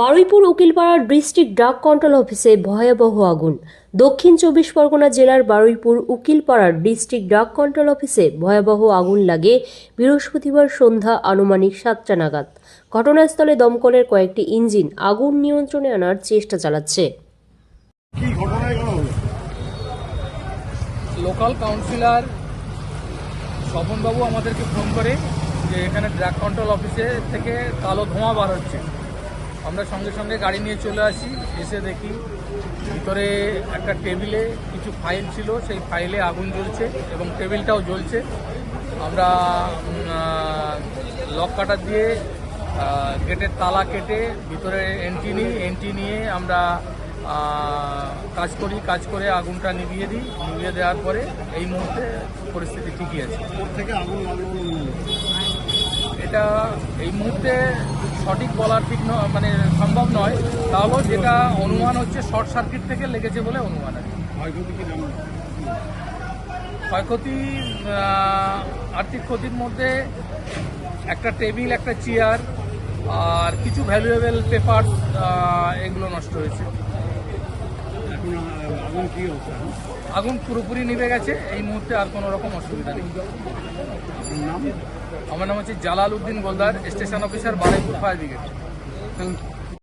বারুইপুর উকিলপাড়ার district drug control অফিসে ভয়াবহ আগুন। দক্ষিণ চব্বিশ পরগনা জেলার বারুইপুর উকিলপাড়ার ডিস্ট্রিক্ট ড্রাগ কন্ট্রোল অফিসে ভয়াবহ আগুন লাগে বৃহস্পতিবার সন্ধ্যা আনুমানিক সাতটা নাগাদ। ঘটনাস্থলে দমকলের কয়েকটি ইঞ্জিন আগুন নিয়ন্ত্রণে আনার চেষ্টা চালাচ্ছে। লোকাল কাউন্সিলর স্বপনবাবু আমাদেরকে ফোন করে যে এখানে ড্রাগ কন্ট্রোল অফিসে থেকে কালো ধোঁয়া বার হচ্ছে। আমরা সঙ্গে সঙ্গে গাড়ি নিয়ে চলে আসি, এসে দেখি ভিতরে একটা টেবিলে কিছু ফাইল ছিল, সেই ফাইলে আগুন জ্বলছে এবং টেবিলটাও জ্বলছে। আমরা লক কাটার দিয়ে গেটের তালা কেটে ভিতরে এন্ট্রি নিই এন্ট্রি নিয়ে আমরা কাজ করি, কাজ করে আগুনটা নিভিয়ে দিই। নিভিয়ে দেওয়ার পরে এই মুহূর্তে পরিস্থিতি ঠিকই আছে। থেকে আগুন লাগল বলে মনে হলো। এটা এই মুহূর্তে সঠিক বলার ঠিক মানে সম্ভব নয় তাহলেও যেটা অনুমান হচ্ছে শর্ট সার্কিট থেকে লেগেছে বলে অনুমান আছে। ক্ষয়ক্ষতি আর্থিক ক্ষতির মধ্যে একটা টেবিল একটা চেয়ার আর কিছু ভ্যালুয়েবল পেপার এগুলো নষ্ট হয়েছে। আগুন পুরোপুরি নিভে গেছে এই মুহূর্তে আর কোনো রকম অসুবিধা নেই। নাম? আমার নাম হচ্ছে Jalal Uddin Goldar station officer Baruipur fire brigade.